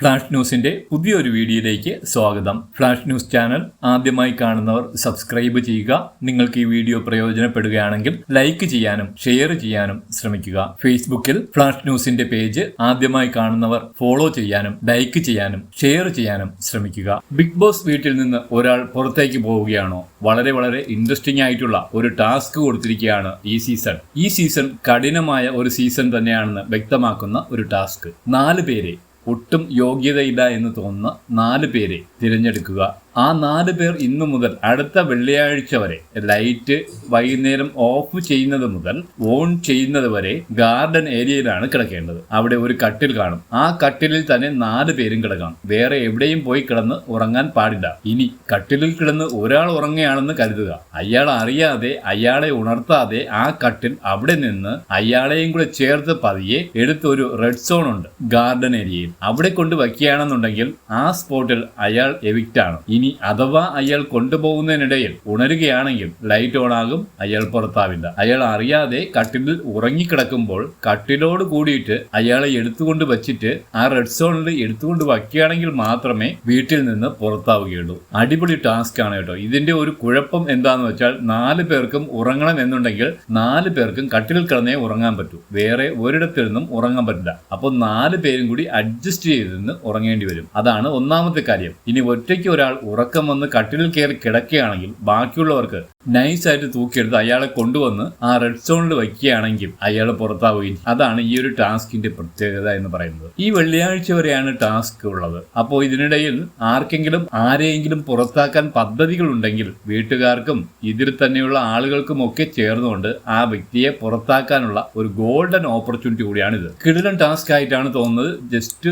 Flash ന്യൂസിന്റെ പുതിയൊരു വീഡിയോയിലേക്ക് സ്വാഗതം. ഫ്ലാഷ് ന്യൂസ് ചാനൽ ആദ്യമായി കാണുന്നവർ സബ്സ്ക്രൈബ് ചെയ്യുക. നിങ്ങൾക്ക് ഈ വീഡിയോ പ്രയോജനപ്പെടുകയാണെങ്കിൽ ലൈക്ക് ചെയ്യാനും ഷെയർ ചെയ്യാനും ശ്രമിക്കുക. ഫേസ്ബുക്കിൽ ഫ്ലാഷ് ന്യൂസിന്റെ പേജ് ആദ്യമായി കാണുന്നവർ ഫോളോ ചെയ്യാനും ലൈക്ക് ചെയ്യാനും ഷെയർ ചെയ്യാനും ശ്രമിക്കുക. ബിഗ് ബോസ് വീട്ടിൽ നിന്ന് ഒരാൾ പുറത്തേക്ക് പോവുകയാണോ? വളരെ വളരെ ഇൻട്രസ്റ്റിംഗ് ആയിട്ടുള്ള ഒരു ടാസ്ക് കൊടുത്തിരിക്കുകയാണ് ഈ സീസൺ. ഈ സീസൺ കഠിനമായ ഒരു സീസൺ തന്നെയാണെന്ന് വ്യക്തമാക്കുന്ന ഒരു ടാസ്ക്. നാല് പേരെ ഒട്ടും യോഗ്യതയില്ല എന്ന് തോന്നുന്ന നാല് പേരെ തിരഞ്ഞെടുക്കുക. ആ നാല് പേർ ഇന്നു മുതൽ അടുത്ത വെള്ളിയാഴ്ച വരെ ലൈറ്റ് വൈകുന്നേരം ഓഫ് ചെയ്യുന്നത് മുതൽ ഓൺ ചെയ്യുന്നത് വരെ ഗാർഡൻ ഏരിയയിലാണ് കിടക്കേണ്ടത്. അവിടെ ഒരു കട്ടിൽ കാണും. ആ കട്ടിലിൽ തന്നെ നാല് പേരും കിടക്കണം. വേറെ എവിടെയും പോയി കിടന്ന് ഉറങ്ങാൻ പാടില്ല. ഇനി കട്ടിലിൽ കിടന്ന് ഒരാൾ ഉറങ്ങുകയാണെന്ന് കരുതുക. അയാൾ അറിയാതെ അയാളെ ഉണർത്താതെ ആ കട്ടിൽ അവിടെ നിന്ന് അയാളെയും കൂടെ ചേർത്ത് പതിയെ എടുത്തൊരു റെഡ് സോൺ ഉണ്ട് ഗാർഡൻ ഏരിയയിൽ. അവിടെ കൊണ്ട് വയ്ക്കുകയാണെന്നുണ്ടെങ്കിൽ ആ സ്പോട്ടിൽ അയാൾ എവിക്റ്റ് ആണ് ഇനി അഥവാ അയാൾ കൊണ്ടുപോകുന്നതിനിടയിൽ ഉണരുകയാണെങ്കിൽ ലൈറ്റ് ഓൺ ആകും അയാൾ പുറത്താവില്ല. അയാൾ അറിയാതെ കട്ടിലിൽ ഉറങ്ങിക്കിടക്കുമ്പോൾ കട്ടിലോട് കൂടിയിട്ട് അയാളെ എടുത്തുകൊണ്ട് വച്ചിട്ട് ആ റെഡ് സോണിൽ എടുത്തുകൊണ്ട് വയ്ക്കുകയാണെങ്കിൽ മാത്രമേ വീട്ടിൽ നിന്ന് പുറത്താവുകയുള്ളൂ. അടിപൊളി ടാസ്ക് ആണ് കേട്ടോ. ഇതിന്റെ ഒരു കുഴപ്പം എന്താന്ന് വെച്ചാൽ നാല് പേർക്കും ഉറങ്ങണം എന്നുണ്ടെങ്കിൽ നാല് പേർക്കും കട്ടിലിൽ കിടന്നേ ഉറങ്ങാൻ പറ്റൂ. വേറെ ഒരിടത്തിൽ നിന്നും ഉറങ്ങാൻ പറ്റില്ല. അപ്പോൾ നാല് പേരും കൂടി അഡ്ജസ്റ്റ് ചെയ്ത് നിന്ന് ഉറങ്ങേണ്ടി വരും. അതാണ് ഒന്നാമത്തെ കാര്യം. ഇനി ഒറ്റയ്ക്ക് ഒരാൾ ഉറക്കം വന്ന് കട്ടിലിൽ കയറി കിടക്കുകയാണെങ്കിൽ ബാക്കിയുള്ളവർക്ക് നൈസായിട്ട് തൂക്കിയെടുത്ത് അയാളെ കൊണ്ടുവന്ന് ആ റെഡ് സോണിൽ വയ്ക്കുകയാണെങ്കിൽ അയാൾ പുറത്താവുകയും. അതാണ് ഈ ഒരു ടാസ്കിന്റെ പ്രത്യേകത എന്ന് പറയുന്നത്. ഈ വെള്ളിയാഴ്ച വരെയാണ് ടാസ്ക് ഉള്ളത്. അപ്പോൾ ഇതിനിടയിൽ ആർക്കെങ്കിലും ആരെയെങ്കിലും പുറത്താക്കാൻ പദ്ധതികൾ ഉണ്ടെങ്കിൽ വീട്ടുകാർക്കും ഇതിൽ തന്നെയുള്ള ആളുകൾക്കും ഒക്കെ ചേർന്നുകൊണ്ട് ആ വ്യക്തിയെ പുറത്താക്കാനുള്ള ഒരു ഗോൾഡൻ ഓപ്പർച്യൂണിറ്റി കൂടിയാണിത്. കിടിലൻ ടാസ്ക് ആയിട്ടാണ് തോന്നുന്നത്. ജസ്റ്റ്